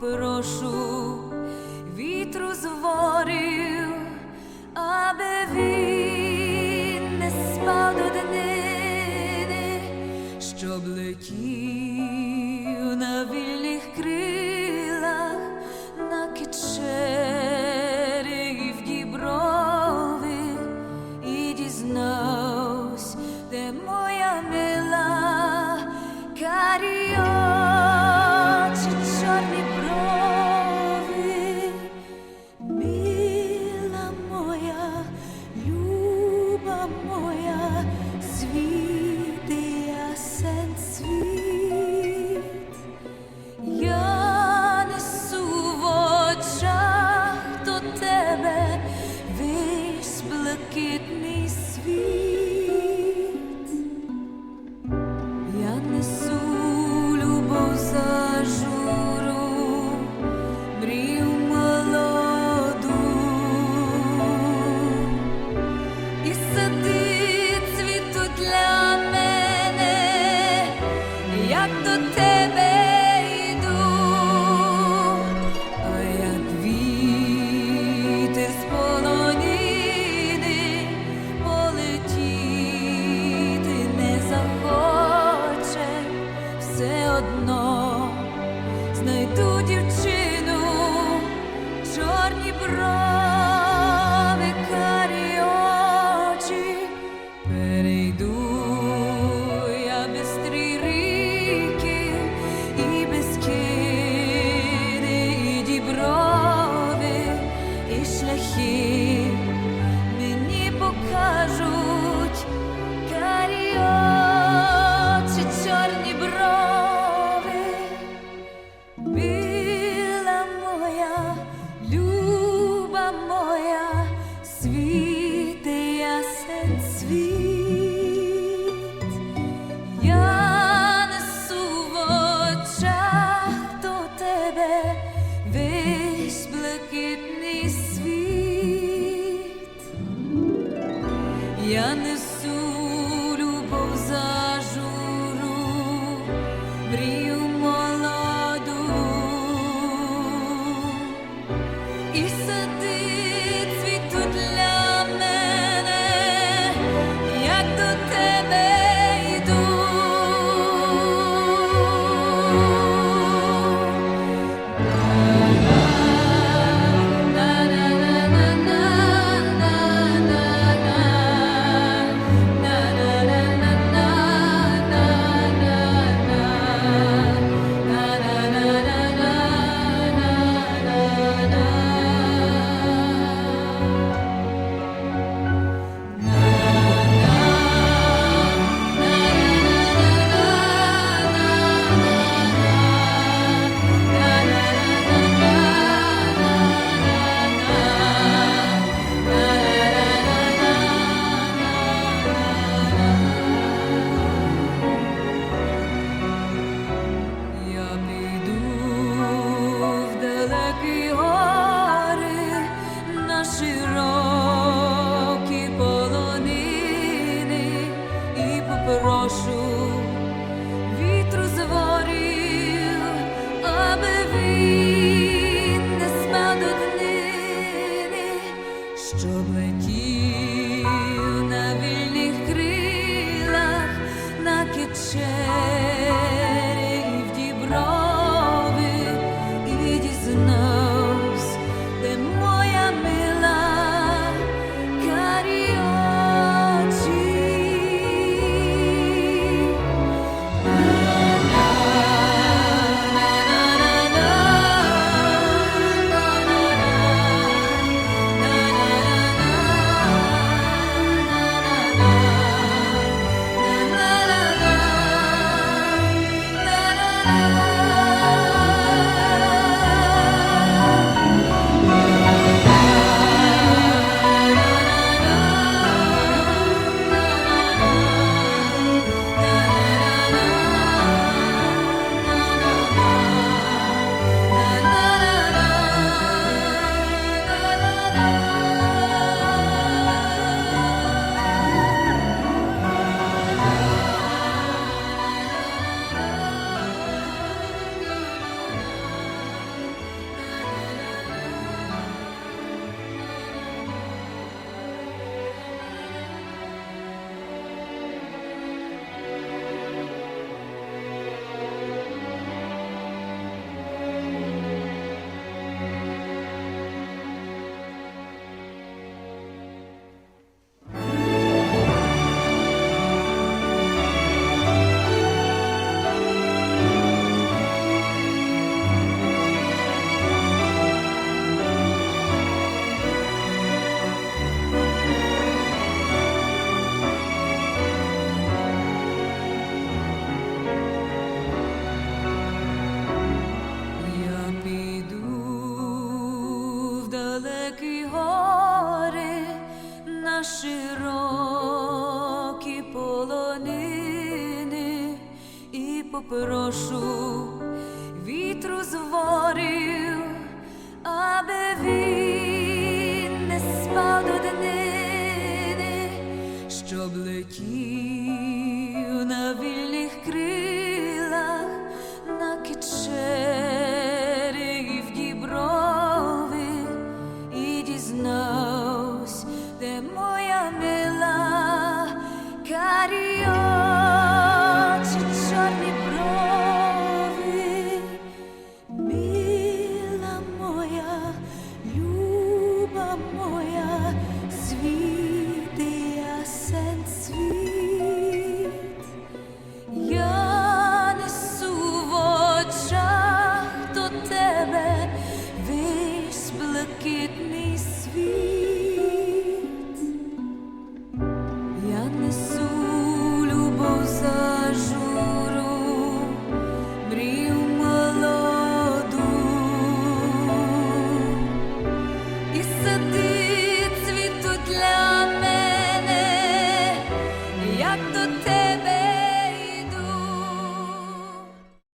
попрошу вітру зворів, аби він не спав до днини, щоб летів. look me Я не прошу вітру зворів, аби він не спав до днини, щоб летів на вільних крилах на киче. широкі полонини і попрошу вітру зворів аби він не спав до днини, щоб летів.